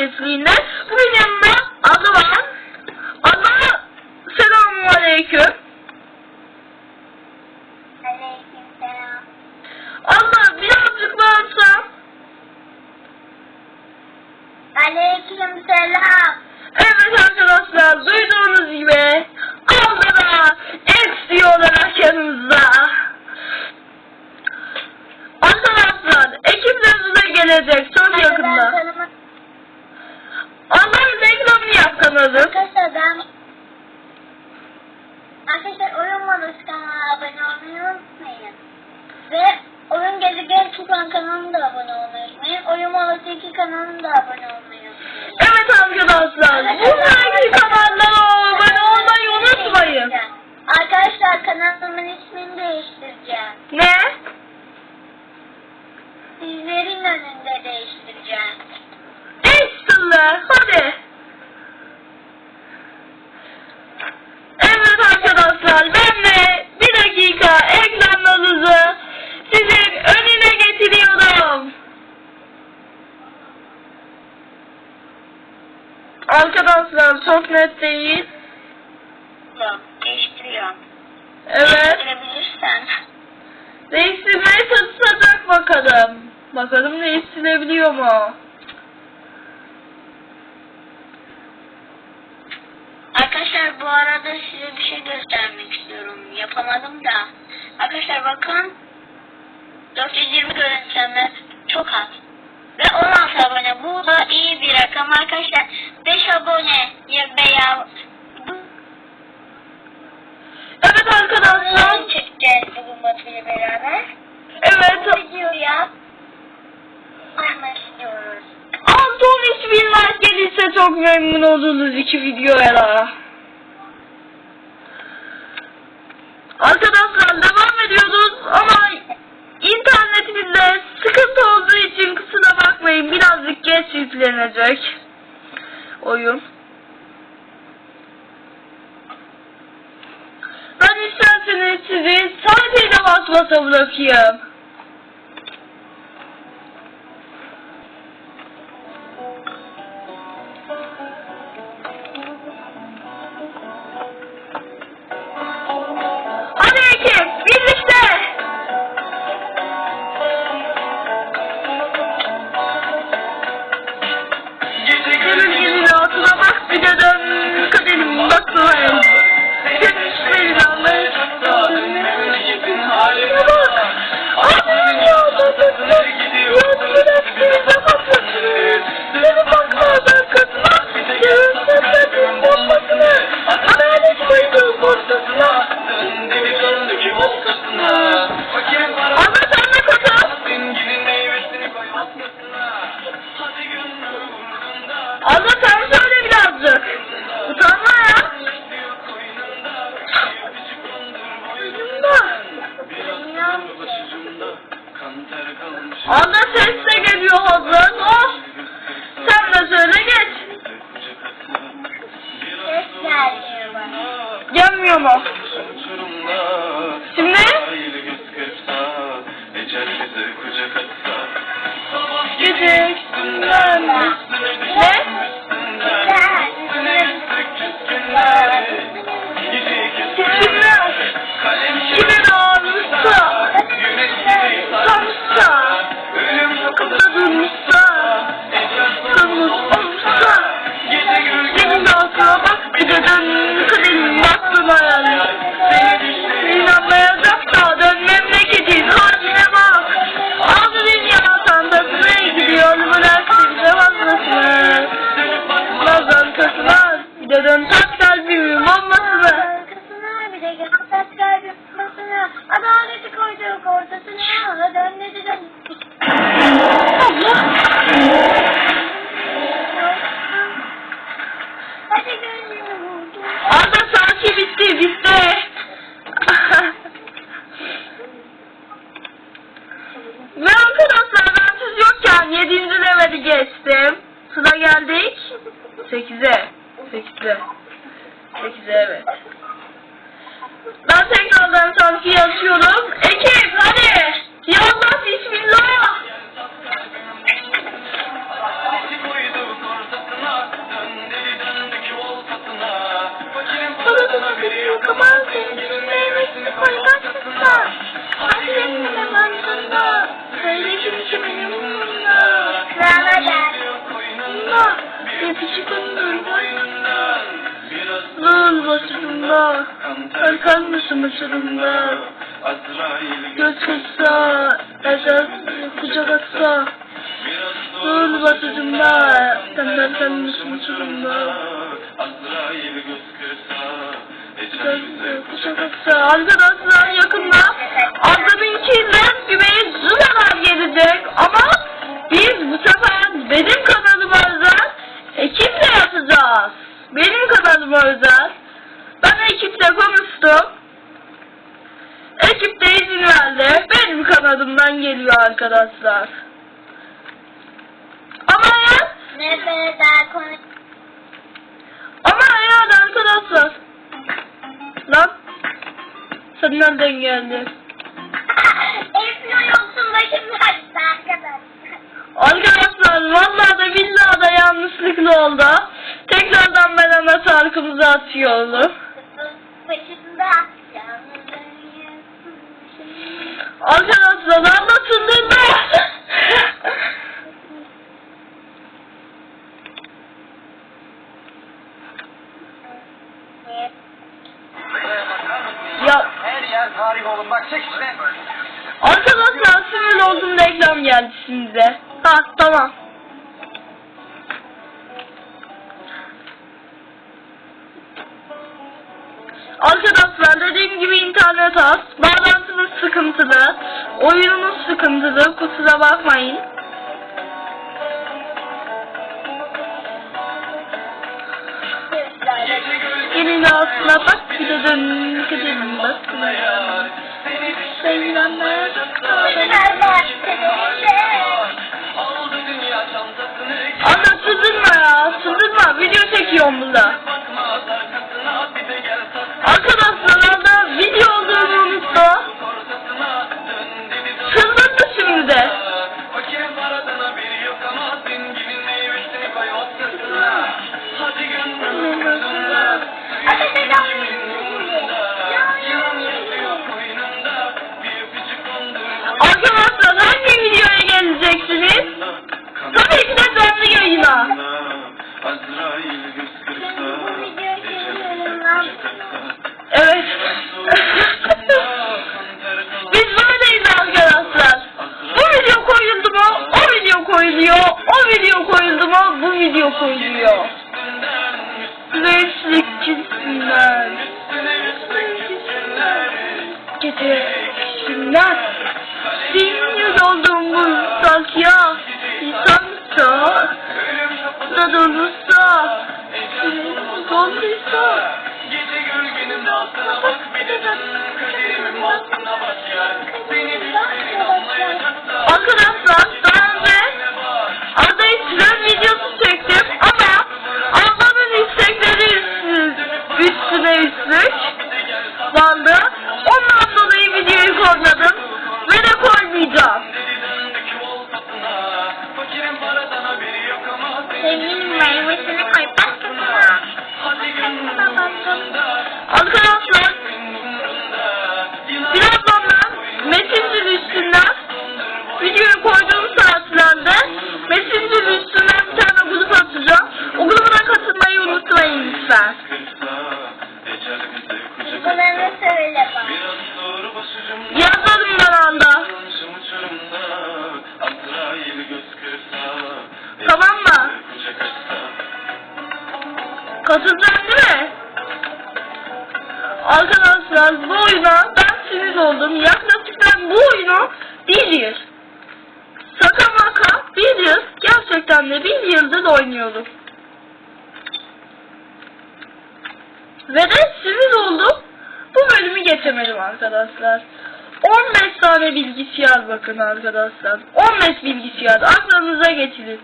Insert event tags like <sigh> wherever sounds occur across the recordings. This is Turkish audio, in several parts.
Herkesliğinden. Bugün yanımda adı var. Adı selamun aleyküm. Aleykümselam. Allah birazcık bağırsam. Aleykümselam. Evet arkadaşlar duyduğunuz gibi Aldana X diyorlar yanımızda. Arkadaşlar ekipleriniz de gelecek çok yakında. Kanalım. Arkadaşlar ben Arkadaşlar oyun monosu kanalına abone olmayı unutmayın. Ve oyun gezegen çıkan kanalına da abone olmayı unutmayın. Oyun monosu 2 kanalına da abone olmayı unutmayın. Evet arkadaşlar buradaki kanallara abone olmayı unutmayın. Arkadaşlar kanalımın ismini değiştireceğim. Ne? Sizlerin önünde değiştireceğim. Ekstra hadi. Evet arkadaşlar ben de bir dakika ekranlarınızı sizin önüne getiriyorum. Arkadaşlar çok net değil. Yok, değiştiriyorum. Evet. Değiştirebilirsen. Değiştirmeye çalışacak bakalım. Bakalım değiştirebiliyor mu? Arkadaşlar bu arada size bir şey göstermek istiyorum. Yapamadım da. Arkadaşlar bakın. 420 görüntüleme çok az. Ve 16 abone. Bu da iyi bir rakam arkadaşlar. 5 abone ya veya Evet arkadaşlar. Çekeceğiz bugün Batu ile beraber. Evet. Bu videoya bakmak istiyoruz. Anton 3000 like gelirse çok memnun oluruz iki videoya da. Arkadaşlar devam ediyoruz ama internetimizde sıkıntı olduğu için kusura bakmayın birazcık geç yüklenecek oyun. Ben isterseniz sizi saatiyle basmasa bırakayım. Mısın başucumda? Göz kırsa, ecel kucak atsa. Dur başucumda. Sen kalkar mısın başucumda? Kucak atsa. Arkadaşlar yakında Arda'nınkinden Güveyi Zulalar gelecek ama biz bu sefer benim kanalıma özel ekiple yapacağız. Benim kanalıma özel. Ben ekiple konuştum. Ekip de izin verdi. Benim kanalımdan geliyor arkadaşlar. Ama Nefes daha konuş. ama eğer arkadaşlar. Lan. Sen nereden geldin? Esma yoksun başım açtı arkadaşlar. Arkadaşlar vallahi de billahi de yanlışlıkla oldu. Tekrardan ben ana şarkımızı. Başımda yalnızım. Arkadaşlar anlatıldı mı? ya Her yer tarih oğlum bak çek işte. arkadaşlar sinir oldum reklam geldi size. Ha tamam. Arkadaşlar dediğim gibi internet az. Bağlantınız sıkıntılı. Oyununuz sıkıntılı. Kusura bakmayın. Gelin altına bak bir de dön gidelim bak. Sevilenler Arkadaşlar hangi videoya geleceksiniz? Tabii ki de canlı yayına. Evet. Biz böyleyiz arkadaşlar. Bu video koyuldu mu? O video koyuluyor. O video koyuldu mu? Bu video koyuluyor. Arkadaşlar bu oyuna ben sinir oldum. Yaklaşık ben bu oyunu bir yıl. Şaka maka bir yıl gerçekten de bir yıldır oynuyorum. Ve de sinir oldum. Bu bölümü geçemedim arkadaşlar. 15 tane bilgisayar bakın arkadaşlar. 15 bilgisayar aklınıza getirin.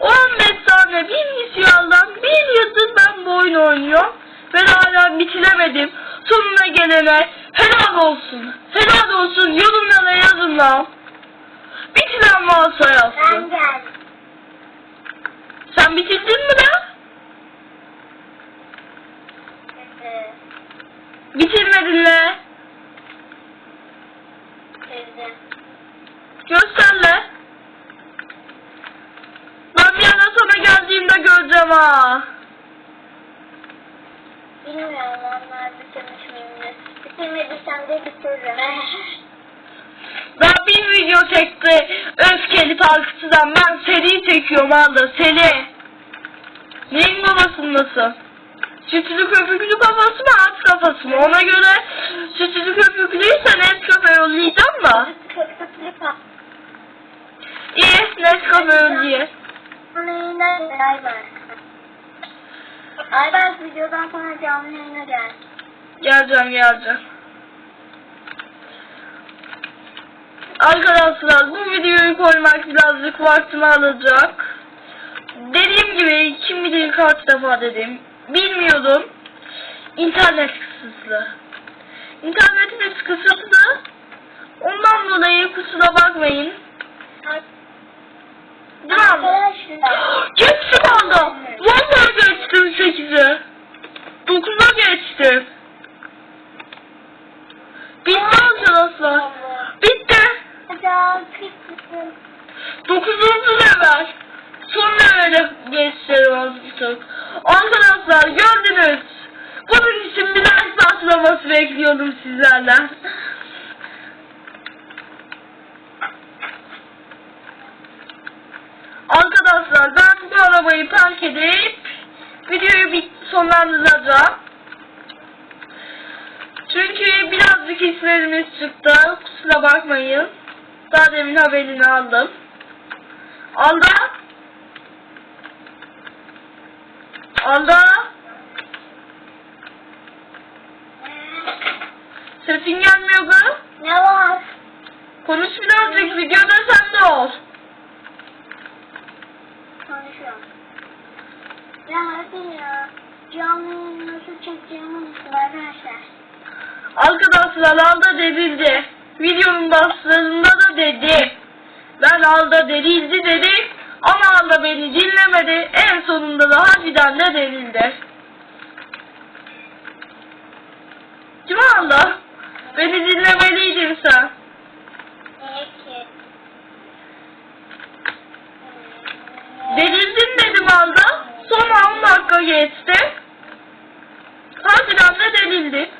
15 tane bilgisayardan bir yıldır ben bu oyunu oynuyorum. Ve hala bitiremedim. Sonuna gelene helal olsun. Helal olsun yorumlara yazın lan. Bitiren varsa yazsın. Sen bitirdin mi lan? Bitirmedin? Sevdim. Göster lan. Ben bir ara sana geldiğimde göreceğim ha. Bitiririm. Daha bir video çekti. Öfkeli parkçıdan ben seri çekiyorum abla seri. Neyin babasındasın? Sütülü köpüklü kafası mı at kafası mı? Ona göre sütülü köpüklüyse Nescafe yollayacağım da. İyi Nescafe yollayayım. Canlı yayına gel Ayber. Ayber videodan sonra canlı yayına gel. Geleceğim geleceğim. Arkadaşlar bu videoyu koymak birazcık vaktimi alacak. Dediğim gibi kim bilir kaç defa dedim. Bilmiyordum. İnternet kısıtlı. İnternetimiz kısıtlı. Ondan dolayı kusura bakmayın. Arkadaşlar. <gasps> Geçtim abla. Vallahi geçtim 8'e. 9'a geçtim. Bitti arkadaşlar. Hocam kısmı. Dokuzuncu level. Son levele geçelim artık. Arkadaşlar gördünüz. Bunun için bir like patlaması bekliyordum sizlerden. Arkadaşlar ben bu arabayı park edip videoyu bir sonlandıracağım. Çünkü birazcık hislerimiz çıktı. Kusura bakmayın. Daha demin haberini aldım. Alda. Alda. Sesin gelmiyor kız. Ne var? Konuş birazcık videoda sen de ol. Konuşuyorum. Ya hadi ya. Canlı nasıl çekeceğimi unuttum arkadaşlar. Arkadaşlar Alda delildi. Videonun başlarında da dedi. Ben Alda delildi dedim. Ama Alda beni dinlemedi. En sonunda da harbiden de delildi. Mi Alda? Beni dinlemeliydin sen. Niye ki? Delildin dedim Alda. Sonra 10 dakika geçti. Harbiden de delildi.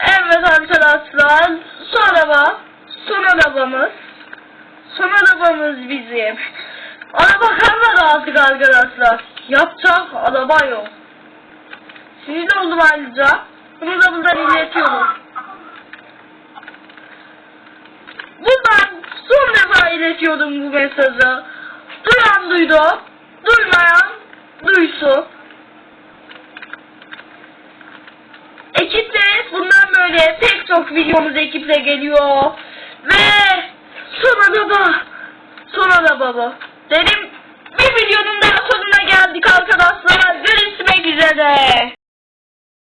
Evet arkadaşlar. Son araba. Son arabamız. Son arabamız bizim. Araba kalmadı artık arkadaşlar. Yapacak araba yok. Sinir oldum ayrıca. Bunu da buradan iletiyorum. Buradan son defa iletiyorum bu mesajı. Duyan duydu. Duymayan duysun. Ekiple bundan çok videomuz ekiple geliyor. Ve son araba. Son araba. Dedim bir videonun daha sonuna geldik arkadaşlar. Görüşmek üzere.